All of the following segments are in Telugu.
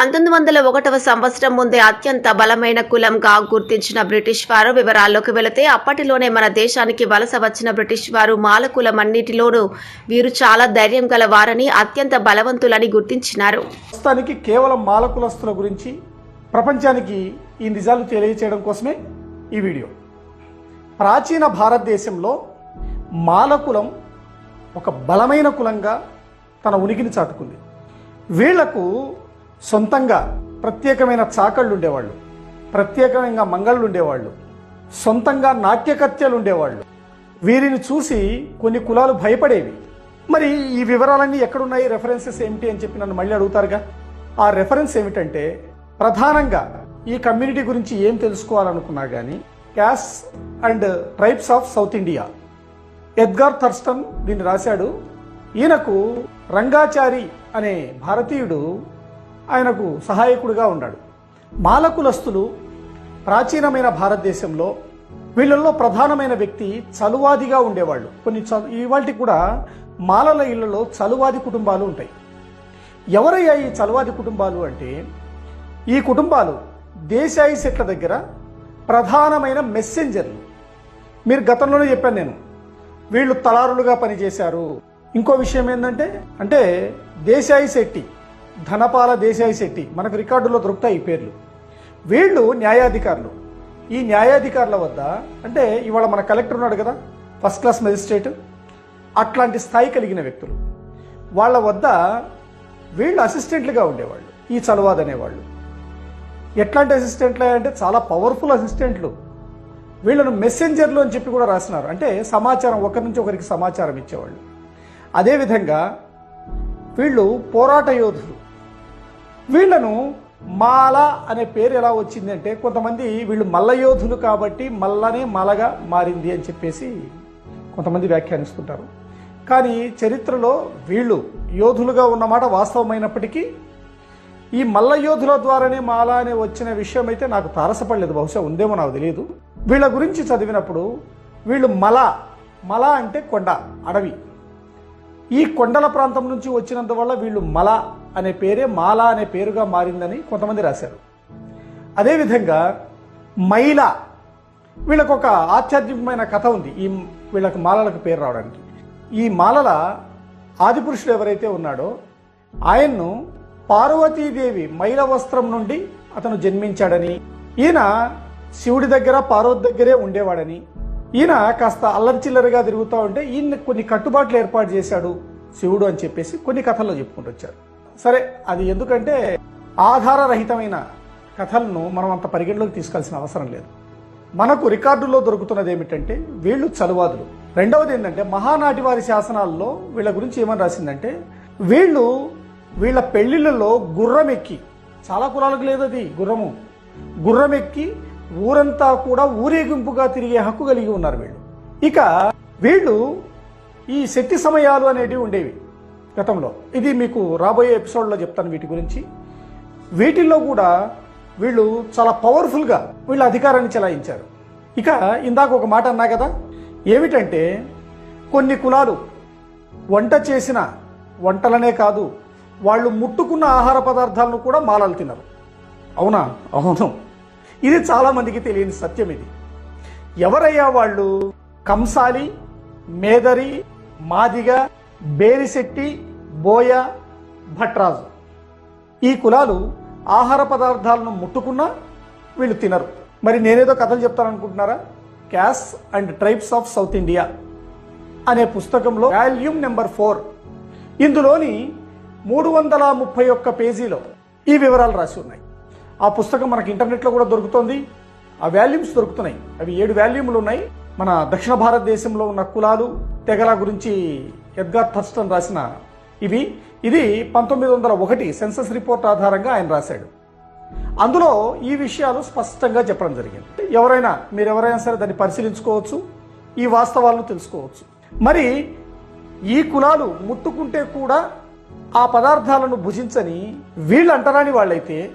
పంతొమ్మిది వందల ఒకటవ సంవత్సరం ముందే అత్యంత బలమైన కులంగా గుర్తించిన బ్రిటిష్ వారు వివరాల్లోకి వెళితే అప్పటిలోనే మన దేశానికి వలస వచ్చిన బ్రిటిష్ వారు మాల కులం వీరు చాలా ధైర్యం గల వారని అత్యంత బలవంతులని గుర్తించినారు. ప్రస్తుతానికి కేవలం మాల కులస్తుల గురించి ప్రపంచానికి ఈ నిజాలు తెలియచేయడం కోసమే ఈ వీడియో. ప్రాచీన భారతదేశంలో మాలకులం ఒక బలమైన కులంగా తన ఉనికిని చాటుకుంది. వీళ్ళకు సొంతంగా ప్రత్యేకమైన చాకళ్ళు ఉండేవాళ్ళు ప్రత్యేకమైన మంగళ్ళు ఉండేవాళ్ళు సొంతంగా నాట్యకత్యాలు ఉండేవాళ్ళు వీరిని చూసి కొన్ని కులాలు భయపడేవి. మరి ఈ వివరాలన్నీ ఎక్కడున్నాయి? రెఫరెన్సెస్ ఏమిటి అని చెప్పి నన్ను మళ్ళీ అడుగుతారుగా? ఆ రెఫరెన్స్ ఏమిటంటే ప్రధానంగా ఈ కమ్యూనిటీ గురించి ఏం తెలుసుకోవాలనుకున్నా కానీ castes and tribes of south India Edgar Thurston దీన్ని రాశాడు. ఈయనకు రంగాచారి అనే భారతీయుడు ఆయనకు సహాయకుడిగా ఉన్నాడు. మాలకులస్తులు ప్రాచీనమైన భారతదేశంలో వీళ్ళల్లో ప్రధానమైన వ్యక్తి చలువాదిగా ఉండేవాళ్ళు. కొన్ని చ ఇవాళ కూడా మాలల ఇళ్ళలో చలువాది కుటుంబాలు ఉంటాయి. ఎవరయ్యా ఈ చలువాది కుటుంబాలు అంటే? ఈ కుటుంబాలు దేశాయి సెట్ల దగ్గర ప్రధానమైన మెస్సెంజర్లు. మీరు గతంలోనే చెప్పాను నేను వీళ్ళు తలారులుగా పనిచేశారు. ఇంకో విషయం ఏంటంటే అంటే దేశాయి శెట్టి ధనపాల దేశాయి శెట్టి. మనకు రికార్డులో దొరుకుతాయి ఈ పేర్లు. వీళ్ళు న్యాయాధికారులు. ఈ న్యాయాధికారుల వద్ద అంటే ఇవాళ మన కలెక్టర్ ఉన్నాడు కదా ఫస్ట్ క్లాస్ మెజిస్ట్రేట్ అట్లాంటి స్థాయి కలిగిన వ్యక్తులు. వాళ్ళ వద్ద వీళ్ళు అసిస్టెంట్లుగా ఉండేవాళ్ళు ఈ చలవాద్ అనేవాళ్ళు. ఎట్లాంటి అసిస్టెంట్లు అంటే చాలా పవర్ఫుల్ అసిస్టెంట్లు. వీళ్ళను మెసెంజర్లు అని చెప్పి కూడా రాసినారు. అంటే సమాచారం ఒకరి నుంచి ఒకరికి సమాచారం ఇచ్చేవాళ్ళు. అదేవిధంగా వీళ్ళు పోరాట యోధులు. వీళ్ళను మాల అనే పేరు ఎలా వచ్చింది అంటే కొంతమంది వీళ్ళు మల్లయోధులు కాబట్టి మల్లనే మలగా మారింది అని చెప్పేసి కొంతమంది వ్యాఖ్యానిస్తుంటారు. కానీ చరిత్రలో వీళ్ళు యోధులుగా ఉన్నమాట వాస్తవమైనప్పటికీ ఈ మల్లయోధుల ద్వారానే మాల అనే వచ్చిన విషయం అయితే నాకు తారసపడలేదు. బహుశా ఉందేమో నాకు తెలియదు. వీళ్ళ గురించి చదివినప్పుడు వీళ్ళు మల మల అంటే కొండ అడవి. ఈ కొండల ప్రాంతం నుంచి వచ్చినందువల్ల వీళ్ళు మల అనే పేరే మాల అనే పేరుగా మారిందని కొంతమంది రాశారు. అదేవిధంగా మైల వీళ్ళకు ఒక ఆధ్యాత్మికమైన కథ ఉంది. ఈ వీళ్ళకు మాలలకు పేరు రావడానికి. ఈ మాలల ఆదిపురుషుడు ఎవరైతే ఉన్నాడో ఆయన్ను పార్వతీదేవి మైల వస్త్రం నుండి అతను జన్మించాడని ఈయన శివుడి దగ్గర పార్వతి దగ్గరే ఉండేవాడని ఈయన కాస్త అల్లరిచిల్లరిగా తిరుగుతూ ఉంటే ఈయన కొన్ని కట్టుబాట్లు ఏర్పాటు చేశాడు శివుడు అని చెప్పేసి కొన్ని కథల్లో చెప్పుకుంటూ వచ్చారు. సరే అది ఎందుకంటే ఆధారరహితమైన కథలను మనం అంత పరిగణలోకి తీసుకోవాల్సిన అవసరం లేదు. మనకు రికార్డుల్లో దొరుకుతున్నది ఏమిటంటే వీళ్ళు చలువాదులు. రెండవది ఏంటంటే మహానాటి వారి శాసనాల్లో వీళ్ళ గురించి ఏమని రాసిందంటే వీళ్ళు వీళ్ళ పెళ్ళిళ్ళలో గుర్రం ఎక్కి చాలా కులాలకు లేదు అది గుర్రము గుర్రం ఎక్కి ఊరంతా కూడా ఊరేగింపుగా తిరిగే హక్కు కలిగి ఉన్నారు వీళ్ళు. ఇక వీళ్ళు ఈ శక్తి సమయాలు అనేటివి ఉండేవి. గతంలో. ఇది మీకు రాబోయే ఎపిసోడ్లో చెప్తాను వీటి గురించి. వీటిల్లో కూడా వీళ్ళు చాలా పవర్ఫుల్గా వీళ్ళ అధికారాన్ని చెలాయించారు. ఇక ఇందాక ఒక మాట అన్నా కదా? ఏమిటంటే కొన్ని కులాలు వంట చేసిన వంటలనే కాదు వాళ్ళు ముట్టుకున్న ఆహార పదార్థాలను కూడా మాలలు తినరు. అవునా? అవును. ఇది చాలామందికి తెలియని సత్యం ఇది. ఎవరయ్యా వాళ్ళు? కంసాలి మేదరి మాదిగ బేరిశెట్టి బోయ భట్రాజు. ఈ కులాలు ఆహార పదార్థాలను ముట్టుకున్నా వీళ్ళు తినరు. మరి నేనేదో కథలు చెప్తాననుకుంటున్నారా? Castes and tribes of south India అనే పుస్తకంలో వాల్యూమ్ నెంబర్ ఫోర్. ఇందులోని మూడు వందల ముప్పై ఒక్క పేజీలో ఈ వివరాలు రాసి ఉన్నాయి. ఆ పుస్తకం మనకి ఇంటర్నెట్లో కూడా దొరుకుతుంది. ఆ వాల్యూమ్స్ దొరుకుతున్నాయి. అవి ఏడు వాల్యూములు ఉన్నాయి. మన దక్షిణ భారతదేశంలో ఉన్న కులాలు తెగల గురించి ఎడ్గార్ థర్స్టన్ రాసిన ఇవి. ఇది పంతొమ్మిది వందల ఒకటి సెన్సస్ రిపోర్ట్ ఆధారంగా ఆయన రాశాడు. అందులో ఈ విషయాలు స్పష్టంగా చెప్పడం జరిగింది. ఎవరైనా మీరు ఎవరైనా సరే దాన్ని పరిశీలించుకోవచ్చు ఈ వాస్తవాలను తెలుసుకోవచ్చు. మరి ఈ కులాలు ముట్టుకుంటే కూడా ఆ పదార్థాలను భుజించని వీళ్ళు అంటరాని వాళ్ళైతే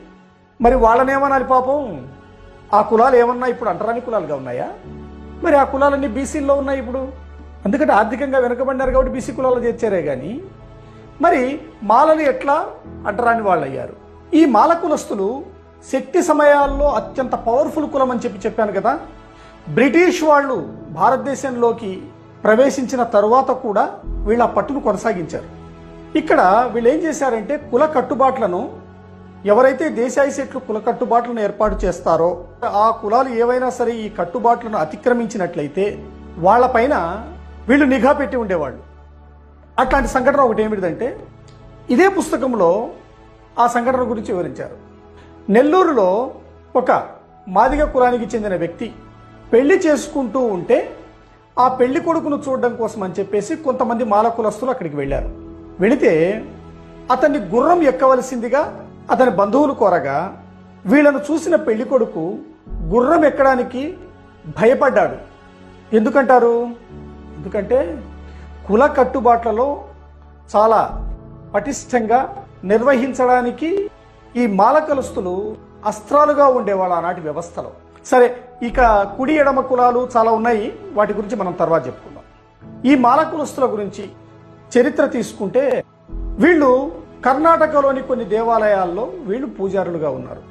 మరి వాళ్ళనేమనాలి పాపం? ఆ కులాలు ఏమన్నా ఇప్పుడు అంటరాని కులాలుగా ఉన్నాయా? మరి ఆ కులాలన్నీ బీసీల్లో ఉన్నాయి ఇప్పుడు. ఎందుకంటే ఆర్థికంగా వెనుకబడినారు కాబట్టి బీసీ కులాలు చేర్చారే కానీ మరి మాలలు ఎట్లా అంటరాని వాళ్ళు అయ్యారు ఈ మాల కులస్తులు శక్తి సమయాల్లో అత్యంత పవర్ఫుల్ కులం అని చెప్పి చెప్పాను కదా బ్రిటిష్ వాళ్ళు భారతదేశంలోకి ప్రవేశించిన తరువాత కూడా వీళ్ళ పట్టును కొనసాగించారు. ఇక్కడ వీళ్ళు ఏం చేశారంటే కుల కట్టుబాట్లను ఎవరైతే దేశాయి సెట్లు కుల కట్టుబాట్లను ఏర్పాటు చేస్తారో ఆ కులాలు ఏవైనా సరే ఈ కట్టుబాట్లను అతిక్రమించినట్లయితే వాళ్ళపైన వీళ్ళు నిఘా పెట్టి ఉండేవాళ్ళు. అట్లాంటి సంఘటన ఒకటి ఏమిటిదంటే ఇదే పుస్తకంలో ఆ సంఘటన గురించి వివరించారు. నెల్లూరులో ఒక మాదిగ కులానికి చెందిన వ్యక్తి పెళ్ళి చేసుకుంటూ ఉంటే ఆ పెళ్ళి కొడుకును చూడడం కోసం అని చెప్పేసి కొంతమంది మాల కులస్తులు అక్కడికి వెళ్ళారు. వెళితే అతన్ని గుర్రం ఎక్కవలసిందిగా అతని బంధువులు కోరగా వీళ్ళను చూసిన పెళ్ళి కొడుకు గుర్రం ఎక్కడానికి భయపడ్డాడు. ఎందుకంటారు? ఎందుకంటే కుల కట్టుబాట్లలో చాలా పటిష్టంగా నిర్వహించడానికి ఈ మాలకలుస్తులు అస్త్రాలుగా ఉండేవాళ్ళు ఆనాటి వ్యవస్థలో. సరే ఇక కుడి ఎడమ కులాలు చాలా ఉన్నాయి. వాటి గురించి మనం తర్వాత చెప్పుకుందాం. ఈ మాలకులస్తుల గురించి చరిత్ర తీసుకుంటే వీళ్ళు కర్ణాటకలోని కొన్ని దేవాలయాల్లో వీళ్ళు పూజారులుగా ఉన్నారు.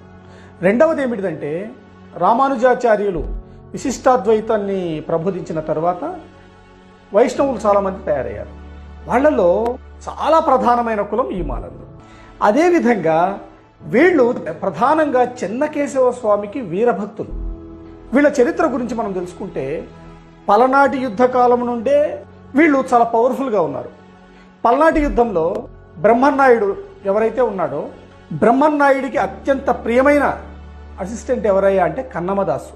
రెండవది ఏమిటిదంటే రామానుజాచార్యులు విశిష్టాద్వైతాన్ని ప్రబోధించిన తర్వాత వైష్ణవులు చాలామంది తయారయ్యారు. వాళ్ళలో చాలా ప్రధానమైన కులం ఈ మాలలు. అదేవిధంగా వీళ్ళు ప్రధానంగా చెన్నకేశవ స్వామికి వీరభక్తులు. వీళ్ళ చరిత్ర గురించి మనం తెలుసుకుంటే పలనాటి యుద్ధ కాలం నుండే వీళ్ళు చాలా పవర్ఫుల్గా ఉన్నారు. పల్నాటి యుద్ధంలో బ్రహ్మన్నాయుడు ఎవరైతే ఉన్నాడో బ్రహ్మన్నాయుడికి అత్యంత ప్రియమైన అసిస్టెంట్ ఎవరయ్యా అంటే కన్నమదాసు.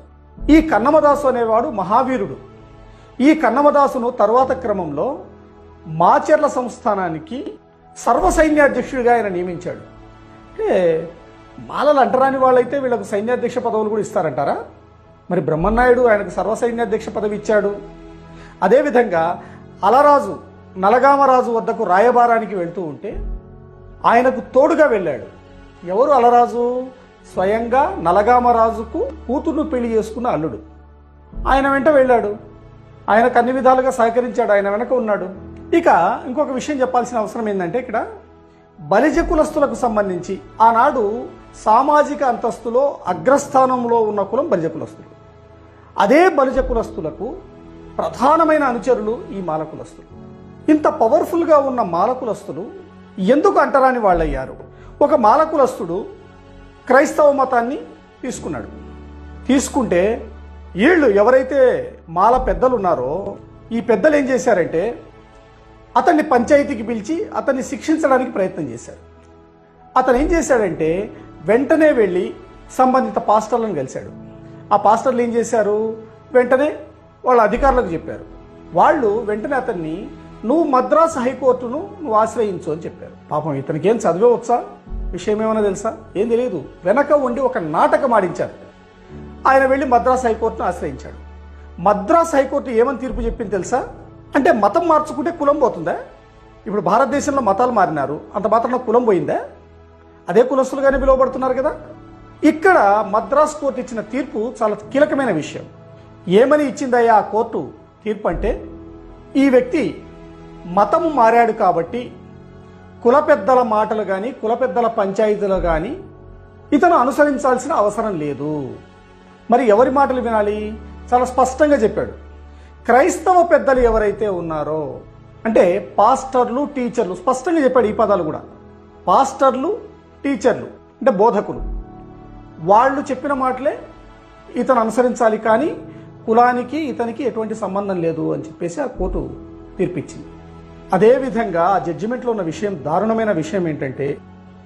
ఈ కన్నమదాసు అనేవాడు మహావీరుడు. ఈ కన్నమదాసును తరువాత క్రమంలో మాచెర్ల సంస్థానానికి సర్వసైన్యాధ్యక్షుడిగా ఆయన నియమించాడు. అంటే మాలలు అంటరాని వాళ్ళైతే వీళ్ళకు సైన్యాధ్యక్ష పదవులు కూడా ఇస్తారంటారా? మరి బ్రహ్మన్నాయుడు ఆయనకు సర్వసైన్యాధ్యక్ష పదవి ఇచ్చాడు. అదేవిధంగా అలరాజు నలగామరాజు వద్దకు రాయబారానికి వెళ్తూ ఉంటే ఆయనకు తోడుగా వెళ్ళాడు. ఎవరు అలరాజు? స్వయంగా నలగామరాజుకు కూతుర్ను పెళ్ళి చేసుకున్న అల్లుడు. ఆయన వెంట వెళ్ళాడు. ఆయనకు అన్ని విధాలుగా సహకరించాడు ఆయన వెనక ఉన్నాడు. ఇక ఇంకొక విషయం చెప్పాల్సిన అవసరం ఏంటంటే ఇక్కడ బలిజ కులస్తులకు సంబంధించి ఆనాడు సామాజిక అంతస్తులో అగ్రస్థానంలో ఉన్న కులం బలిజ కులస్తులు. అదే బలిజ కులస్తులకు ప్రధానమైన అనుచరులు ఈ మాల కులస్తులు. ఇంత పవర్ఫుల్గా ఉన్న మాల కులస్తులు ఎందుకు అంటరాని వాళ్ళయ్యారు? ఒక మాల కులస్తుడు క్రైస్తవ మతాన్ని తీసుకున్నాడు. తీసుకుంటే వీళ్ళు ఎవరైతే మాల పెద్దలు ఉన్నారో ఈ పెద్దలు ఏం చేశారంటే అతన్ని పంచాయతీకి పిలిచి అతన్ని శిక్షించడానికి ప్రయత్నం చేశారు. అతను ఏం చేశాడంటే వెంటనే వెళ్ళి సంబంధిత పాస్టర్లను కలిశాడు. ఆ పాస్టర్లు ఏం చేశారు? వెంటనే వాళ్ళ అధికారులకు చెప్పారు. వాళ్ళు వెంటనే అతన్ని నువ్వు మద్రాస్ హైకోర్టును నువ్వు ఆశ్రయించు అని చెప్పారు. పాపం ఇతనికి ఏం చదివే వచ్చా? విషయం ఏమైనా తెలుసా? ఏం తెలియదు. వెనక ఉండి ఒక నాటకం ఆడించారు. ఆయన వెళ్ళి మద్రాస్ హైకోర్టును ఆశ్రయించాడు. మద్రాస్ హైకోర్టు ఏమని తీర్పు చెప్పింది తెలుసా? అంటే మతం మార్చుకుంటే కులం పోతుందా? ఇప్పుడు భారతదేశంలో మతాలు మారినారు అంత మాత్రం కులం పోయిందా? అదే కులస్తులుగానే పిలువబడుతున్నారు కదా? ఇక్కడ మద్రాస్ కోర్టు ఇచ్చిన తీర్పు చాలా కీలకమైన విషయం. ఏమని ఇచ్చిందయ్యా ఆ కోర్టు తీర్పు అంటే ఈ వ్యక్తి మతము మారాడు కాబట్టి కుల పెద్దల మాటలు కానీ కుల పెద్దల పంచాయతీలు కానీ ఇతను అనుసరించాల్సిన అవసరం లేదు. మరి ఎవరి మాటలు వినాలి? చాలా స్పష్టంగా చెప్పాడు. క్రైస్తవ పెద్దలు ఎవరైతే ఉన్నారో అంటే పాస్టర్లు టీచర్లు స్పష్టంగా చెప్పాడు ఈ పదాలు కూడా. పాస్టర్లు టీచర్లు అంటే బోధకులు. వాళ్ళు చెప్పిన మాటలే ఇతను అనుసరించాలి కానీ కులానికి ఇతనికి ఎటువంటి సంబంధం లేదు అని చెప్పేసి ఆ కోర్టు తీర్పిచ్చింది. అదేవిధంగా ఆ జడ్జిమెంట్లో ఉన్న విషయం దారుణమైన విషయం ఏంటంటే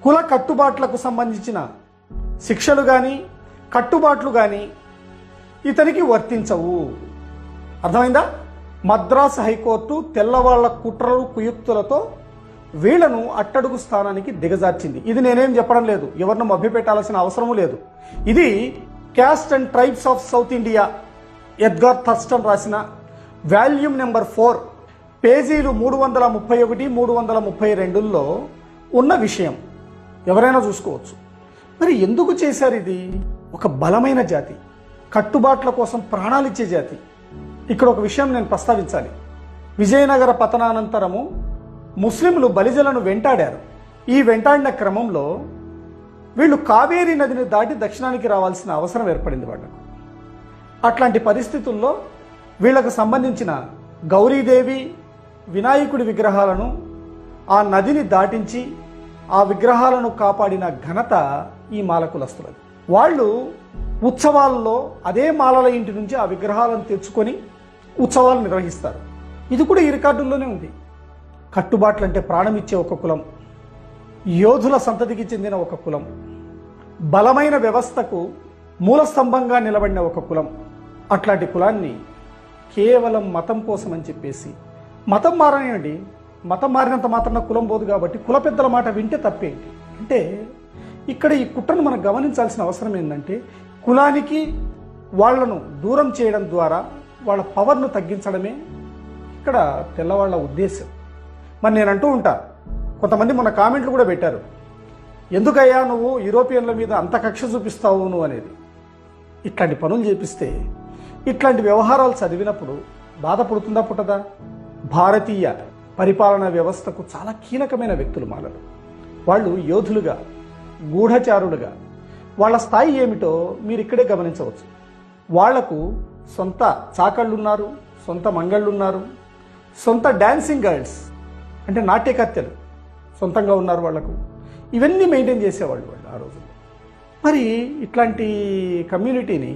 కుల కట్టుబాట్లకు సంబంధించిన శిక్షలు కానీ కట్టుబాట్లు కానీ ఇతనికి వర్తించవు. అర్థమైందా? మద్రాస్ హైకోర్టు తెల్లవాళ్ళ కుట్రలు కుయుక్తులతో వీళ్ళను అట్టడుగు స్థానానికి దిగజార్చింది. ఇది నేనేం చెప్పడం లేదు. ఎవరిని మభ్యపెట్టాల్సిన అవసరం లేదు. ఇది caste and tribes of south India Edgar Thurston రాసిన వాల్యూమ్ నెంబర్ ఫోర్ పేజీలు మూడు వందల ముప్పై ఒకటి మూడు వందల ముప్పై రెండుల్లో ఉన్న విషయం. ఎవరైనా చూసుకోవచ్చు. మరి ఎందుకు చేశారు ఇది? ఒక బలమైన జాతి కట్టుబాట్ల కోసం ప్రాణాలిచ్చే జాతి. ఇక్కడ ఒక విషయం నేను ప్రస్తావించాలి. విజయనగర పతనానంతరము ముస్లింలు బలిజలను వెంటాడారు. ఈ వెంటాడిన క్రమంలో వీళ్ళు కావేరీ నదిని దాటి దక్షిణానికి రావాల్సిన అవసరం ఏర్పడింది వాళ్ళకు. అట్లాంటి పరిస్థితుల్లో వీళ్ళకు సంబంధించిన గౌరీదేవి వినాయకుడి విగ్రహాలను ఆ నదిని దాటించి ఆ విగ్రహాలను కాపాడిన ఘనత ఈ మాలకులస్తులది. వాళ్ళు ఉత్సవాల్లో అదే మాలల ఇంటి నుంచి ఆ విగ్రహాలను తెచ్చుకొని ఉత్సవాలు నిర్వహిస్తారు. ఇది కూడా ఈ రికార్డుల్లోనే ఉంది. కట్టుబాట్లు అంటే ప్రాణం ఇచ్చే ఒక కులం యోధుల సంతతికి చెందిన ఒక కులం బలమైన వ్యవస్థకు మూలస్తంభంగా నిలబడిన ఒక కులం. అట్లాంటి కులాన్ని కేవలం మతం కోసం అని చెప్పేసి మతం మారనివ్వండి మతం మారినంత మాత్రాన కులం పోదు కాబట్టి కుల పెద్దల మాట వింటే తప్పేంటి? అంటే ఇక్కడ ఈ కుట్రను మనం గమనించాల్సిన అవసరం ఏంటంటే కులానికి వాళ్ళను దూరం చేయడం ద్వారా వాళ్ళ పవర్ను తగ్గించడమే ఇక్కడ తెల్లవాళ్ళ ఉద్దేశం మరి నేను అంటూ ఉంటా కొంతమంది మన కామెంట్లు కూడా పెట్టారు. ఎందుకయ్యా నువ్వు యూరోపియన్ల మీద అంత కక్ష చూపిస్తావు నువ్వు అనేది. ఇట్లాంటి పనులు చేపిస్తే ఇట్లాంటి వ్యవహారాలు చదివినప్పుడు బాధపడుతుందా పుట్టదా? భారతీయ పరిపాలనా వ్యవస్థకు చాలా కీలకమైన వ్యక్తులు మాలలు వాళ్ళు యోధులుగా గూఢచారులుగా. వాళ్ళ స్థాయి ఏమిటో మీరు ఇక్కడే గమనించవచ్చు. వాళ్ళకు సొంత చాకళ్ళున్నారు సొంత మంగళ్ళున్నారు సొంత డాన్సింగ్ గర్ల్స్ అంటే నాట్యకర్తలు సొంతంగా ఉన్నారు వాళ్ళకు. ఇవన్నీ మెయింటైన్ చేసేవాళ్ళు వాళ్ళు ఆ రోజుల్లో మరి ఇట్లాంటి కమ్యూనిటీని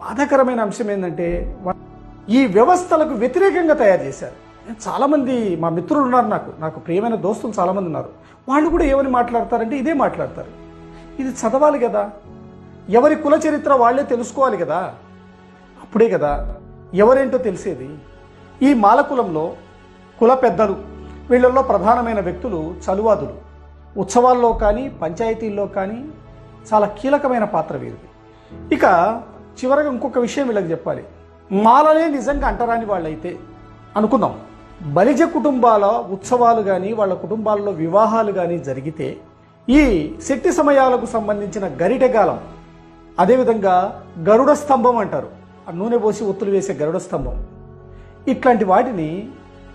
బాధాకరమైన అంశం ఏంటంటే ఈ వ్యవస్థలకు వ్యతిరేకంగా తయారు చేశారు. చాలామంది మా మిత్రులు ఉన్నారు నాకు. నాకు ప్రియమైన దోస్తులు చాలామంది ఉన్నారు. వాళ్ళు కూడా ఏమని మాట్లాడతారంటే ఇదే మాట్లాడతారు. ఇది చదవాలి కదా. ఎవరి కుల చరిత్ర వాళ్ళే తెలుసుకోవాలి కదా. అప్పుడే కదా ఎవరేంటో తెలిసేది. ఈ మాలకులంలో కుల పెద్దలు వీళ్ళల్లో ప్రధానమైన వ్యక్తులు చలువాదులు. ఉత్సవాల్లో కానీ పంచాయతీల్లో కానీ చాలా కీలకమైన పాత్ర వీరిది. ఇక చివరగా ఇంకొక విషయం వీళ్ళకి చెప్పాలి. మాలనే నిజంగా అంటరాని వాళ్ళైతే అనుకుందాం. బలిజ కుటుంబాల ఉత్సవాలు కానీ వాళ్ళ కుటుంబాల్లో వివాహాలు కానీ జరిగితే ఈ శక్తి సమయాలకు సంబంధించిన గరిటెగాలం అదేవిధంగా గరుడ స్తంభం అంటారు. ఆ నూనె పోసి ఒత్తులు వేసే గరుడ స్తంభం. ఇట్లాంటి వాటిని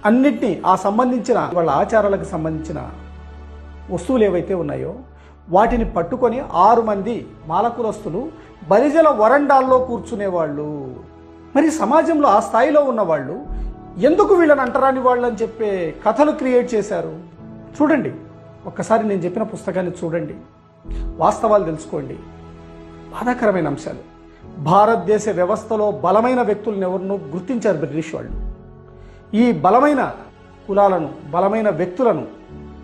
అన్నిటినీ ఆ సంబంధించిన వాళ్ళ ఆచారాలకు సంబంధించిన వస్తువులు ఏవైతే ఉన్నాయో వాటిని పట్టుకొని ఆరు మంది మాలకులస్తులు బలిజల వరండాల్లో కూర్చునేవాళ్ళు. మరి సమాజంలో ఆ స్థాయిలో ఉన్నవాళ్ళు ఎందుకు వీళ్ళని అంటరాని వాళ్ళు అని చెప్పే కథలు క్రియేట్ చేశారు? చూడండి. ఒక్కసారి నేను చెప్పిన పుస్తకాన్ని చూడండి. వాస్తవాలు తెలుసుకోండి. బాధాకరమైన అంశాలు. భారతదేశ వ్యవస్థలో బలమైన వ్యక్తులను ఎవరినో గుర్తించారు బ్రిటిష్ వాళ్ళు. ఈ బలమైన కులాలను బలమైన వ్యక్తులను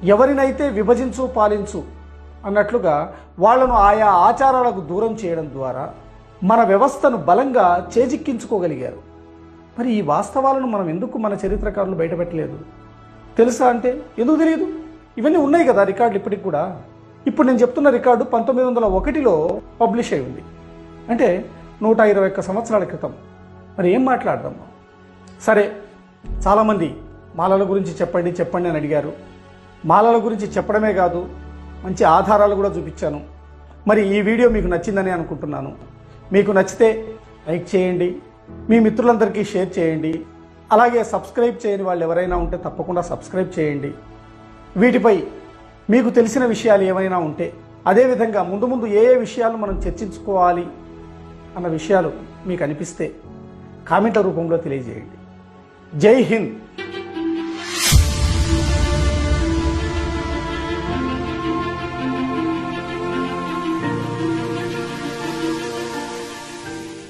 ఎవరినైతే విభజించు పాలించు అన్నట్లుగా వాళ్ళను ఆయా ఆచారాలకు దూరం చేయడం ద్వారా మన వ్యవస్థను బలంగా చేజిక్కించుకోగలిగారు. మరి ఈ వాస్తవాలను మనం ఎందుకు మన చరిత్రకారులు బయటపెట్టలేదు? తెలుసా అంటే? ఎందుకు తెలియదు? ఇవన్నీ ఉన్నాయి కదా రికార్డులు ఇప్పటికి కూడా. ఇప్పుడు నేను చెప్తున్న రికార్డు పంతొమ్మిది వందల ఒకటిలో పబ్లిష్ అయి ఉంది. అంటే నూట ఇరవై ఒక్క సంవత్సరాల క్రితం. మరి ఏం మాట్లాడదాం సరే చాలామంది మాలల గురించి చెప్పండి చెప్పండి అని అడిగారు. మాలల గురించి చెప్పడమే కాదు మంచి ఆధారాలు కూడా చూపించాను. మరి ఈ వీడియో మీకు నచ్చిందని అనుకుంటున్నాను. మీకు నచ్చితే లైక్ చేయండి మీ మిత్రులందరికీ షేర్ చేయండి. అలాగే సబ్స్క్రైబ్ చేయని వాళ్ళు ఎవరైనా ఉంటే తప్పకుండా సబ్స్క్రైబ్ చేయండి. వీటిపై మీకు తెలిసిన విషయాలు ఏమైనా ఉంటే అదేవిధంగా ముందు ముందు ఏ ఏ విషయాలు మనం చర్చించుకోవాలి అన్న విషయాలు మీకు అనిపిస్తే కామెంట్ల రూపంలో తెలియజేయండి. జై హింద్.